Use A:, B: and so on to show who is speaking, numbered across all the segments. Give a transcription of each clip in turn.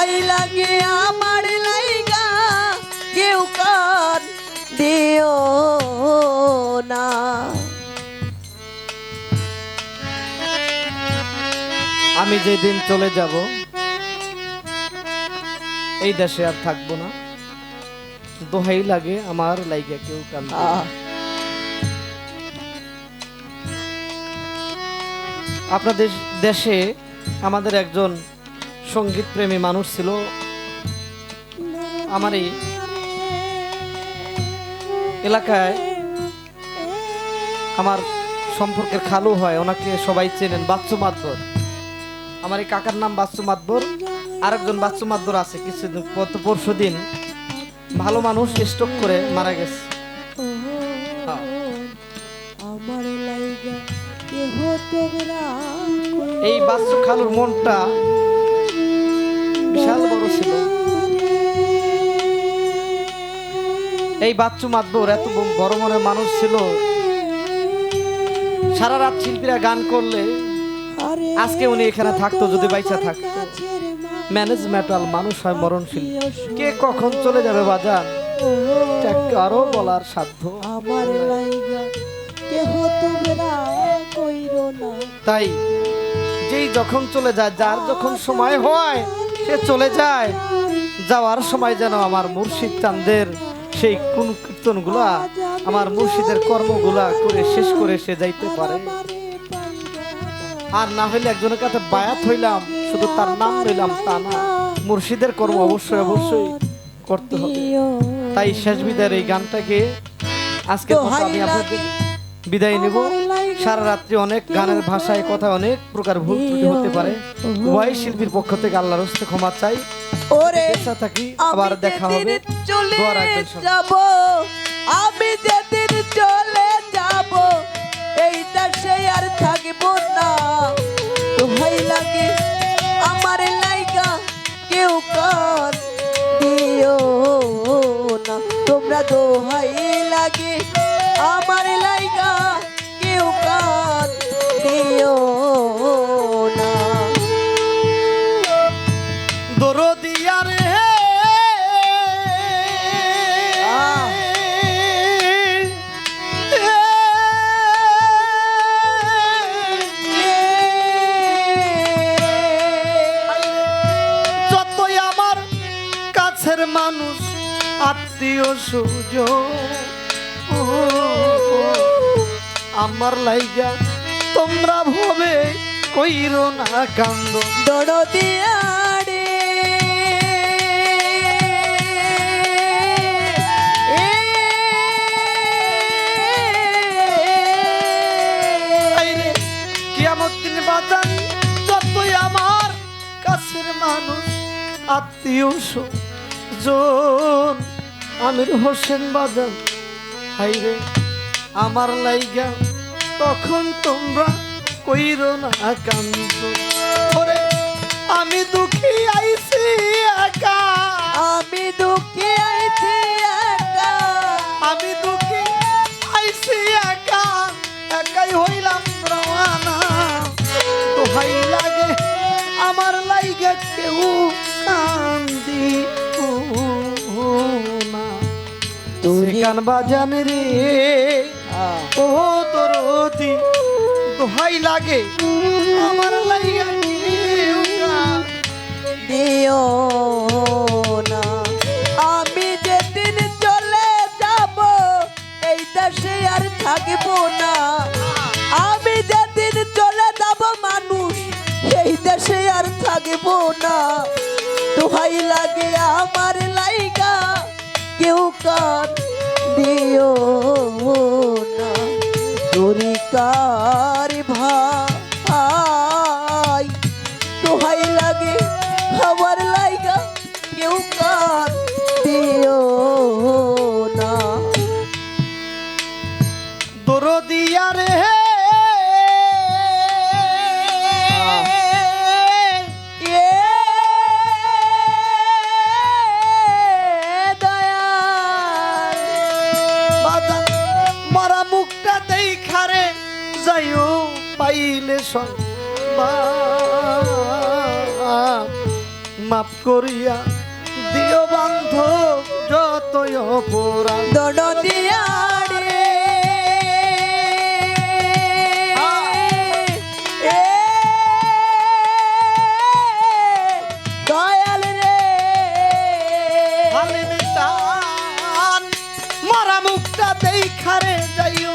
A: দোহাই লাগে
B: আমার লাইগা কেউ কান দিও না।
A: আমি যেদিন চলে যাব এই দেশে আর থাকব না। দোহাই লাগে আমার লাইগা কেউ কান্দে না। আপনাদের দেশে আমাদের একজন সংগীত প্রেমী মানুষ ছিল। আমার এই এলাকায় আমার সম্পর্কের খালু হয়, ওনাকে সবাই চেনেন, বাচ্চু মাতবর। আমার এই কাকার নাম বাচ্চু মাতবর, আরেকজন বাচ্চু মাতবর আছে, কিছুদিন গত পরশু দিন ভালো মানুষ স্ট্রোক করে মারা গেছে। এই বাচ্চু খালুর মনটা বিশাল বড় ছিল। এই বাচ্চু মাতবর এত বড় মনের মানুষ ছিল। সারা রাত শিল্পীরা গান করলে আজকে উনি এখানে থাকতো, যদি বাইচা থাকতো ম্যানেজমেন্টাল মানুষ হয় মরণশীল। কে কখন চলে যাবে বাজার? কারও বলার সাধ্য
B: আমার
A: তাই যেই যখন চলে যায়, যার যখন সময় হয় সে চলে যায়। যাওয়ার সময় যেন আমার মুর্শিদ চান্দের সেই কোন কীর্তনগুলা, আমার মুর্শিদের কর্মগুলা করে শেষ করে সে যাইতে পারে। আর না হইলে একজনের কাছে বায়াত হইলাম, শুধু তার নাম লইলাম তা না, মুর্শিদের কর্ম অবশ্যই অবশ্যই করতে হবে। তাই শেষ বিদায়ের এই গানটাকে আজকে আমি আপনাদের বিদায় নেব। সারা রাত্রি অনেক গানের ভাষায় কথা অনেক প্রকার ভুল ত্রুটি হতে পারে। উভয় শিল্পীর পক্ষ থেকে আল্লাহর হস্তে ক্ষমা চাই।
B: ওরে
A: থাকি আবার দেখা হবে
B: চলে যাব আমি যেদিন চলে লাইগা তোমরা
A: ভবে কইরো না কান্দ।
B: দরদিয়ারে
A: আইরে কিয়ামত দিন বাজান যতই আমার কাছের মানুষ আত্মীয় জন আমির হোসেন বাজান। হাইরে আমার লাইগা তখন তোমরা কইরো না কান্ত ওরে আমি দুঃখী আইছি একা।
B: আমি দুঃখী আইছি একা।
A: আমি দুঃখী আইছি একা। একাই হইলাম রওয়ানা দোহাই লাগে আমার লাইগে কেউ কান্দি না তোর গান বাজান রে ও অতি দোহাই লাগে, আমার কান্দি
B: দিও না। আমি যেদিন চলে যাব, এই দেশে আর থাকব না। আমি যেদিন চলে যাব, মানুষ এই দেশে আর থাকব না। দোহাই লাগে আমার লাইগা, কেউ কান দিও
A: অপরাধ
B: দনদিয়া রে এ দয়াল রে।
A: হালিমি টান মরা মুখটা দেখারে যাইও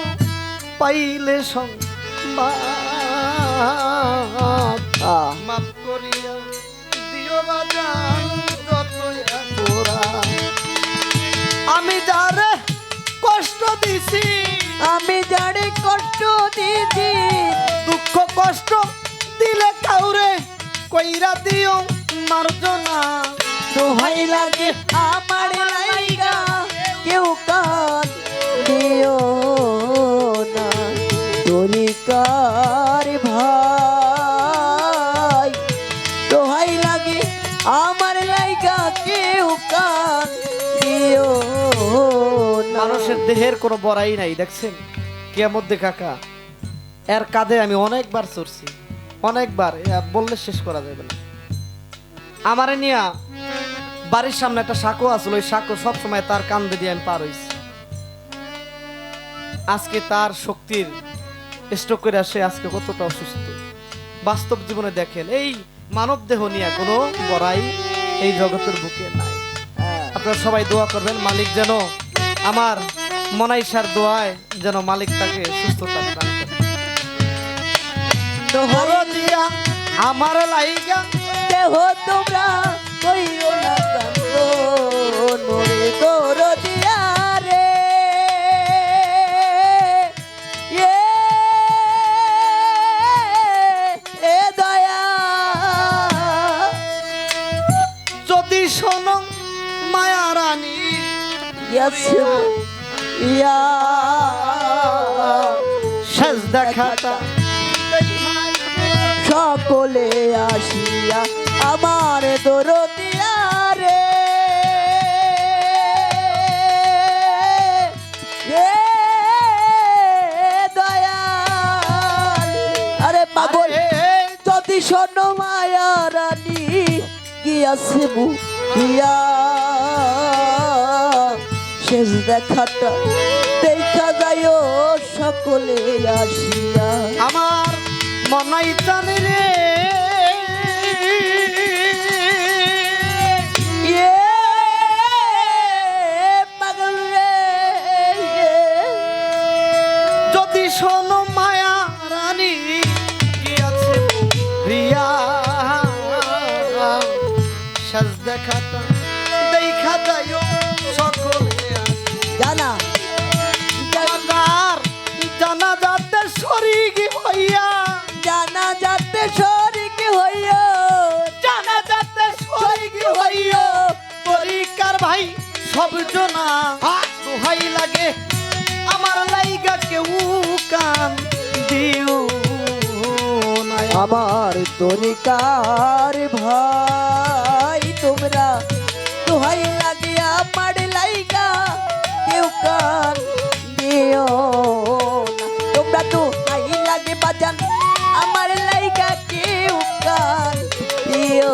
A: পাইলে সংবাদ। মাফ করিয়া দিও বাজান। দিছি
B: আমি জানি কষ্ট দিদি
A: দুঃখ, কষ্ট দিলে কাউরে কইরা দিও মার্জনা।
B: দোহাই লাগে আমার লাইগা
A: দেহের কোনো বড়াই নাই, দেখছেন? কেয়ামত কাকা। এর কাঁধে আমি অনেকবার চড়ছি, অনেকবার। বললে শেষ করা যাবে না। আমারে নিয়া বাড়ির সামনে একটা সাঁকো আসলো ওই সাঁকো সবসময় তার কান্দে দিয়ে আমি পার হইছি। আজকে তার শক্তির স্ট্রোক করে আসে আজকে কতটা অসুস্থ। বাস্তব জীবনে দেখেন, এই মানব দেহ নিয়ে কোনো বড়াই এই জগতের বুকে নাই। আপনারা সবাই দোয়া করবেন, মালিক যেন আমার মনাইশার দোয়ায় যেন মালিক তাকে সুস্থতা দান করে। আমার লাইগা
B: দেহ তোমরা কইরো না কান্দো নরে তোর দিয়া রে। এ এ দয়া।
A: যদি শোনো মায়া রানী
B: ইয়া
A: শেষ দেখাটা
B: সকলে আসিয়া আমার দরদিয়া রে দয়াল। আরে পাগল যদি স্বর্ণ মায়া রানী গিয়াছে মুহিয়া শেষ দেখাটা দেখা যায় সকলে আসিয়া।
A: আমার মনাই জানে রে। যদি শোনো মায়া রানী গিয়াছে রিয়া শেষ দেখাটা দেখা যায় সকলে।
B: জানা।
A: জানা যাতে শরীর হইয়া।
B: জানা যাতে শরিক হইয়া।
A: জানা যাতে শরীর হইয়া। পরিকার ভাই সব জনা। দোহাই লাগে আমার লাইগা কেউ কান দিও না।
B: আমার তরিকার ভাই তোমরা দোহাই কান দিও তোমরা তো লাগে বাজান আমার লাইগা কেউ কান দিও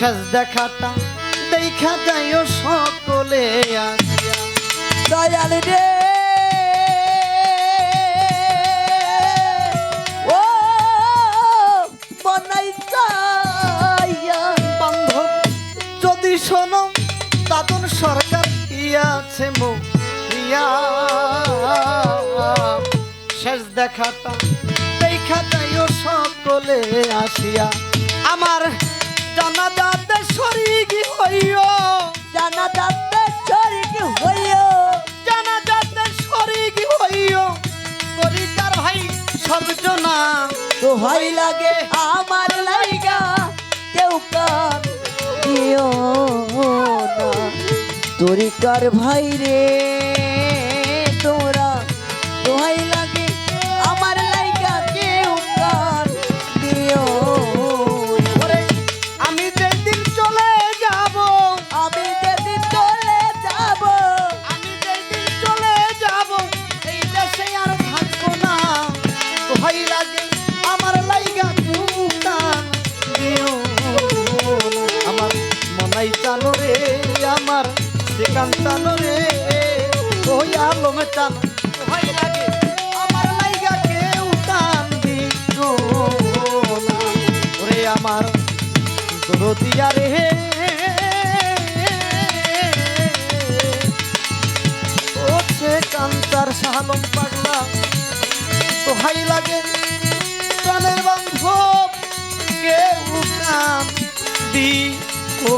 A: শেষ দেখাটা দেখা যাইও সকলে আসিয়া।
B: দয়াল রে। ও চাইয়া
A: বান্ধব যদি শোনো, দাদন সরকার ইয়াছে মো ইয়া শেষ দেখাটা দেখা যাইও সকলে আসিয়া। আমার জানা দাদে শরীগি হইও।
B: জানা যাতে চরিক হইও।
A: জানা দাদে শরীগি হইও। করিকার ভাই সব জনা।
B: দোহাই লাগে আমার লাইগা কেউ কান দিও না। তরিকার ভাই রে।
A: ঘুমতাম ভয় লাগে। আমার লাইগা কেউ টান দিত আমার দরদিয়া রে ওছে কান্তার সালম পাগলা। লাগে। প্রাণের বান্ধব কেউ কান দি ও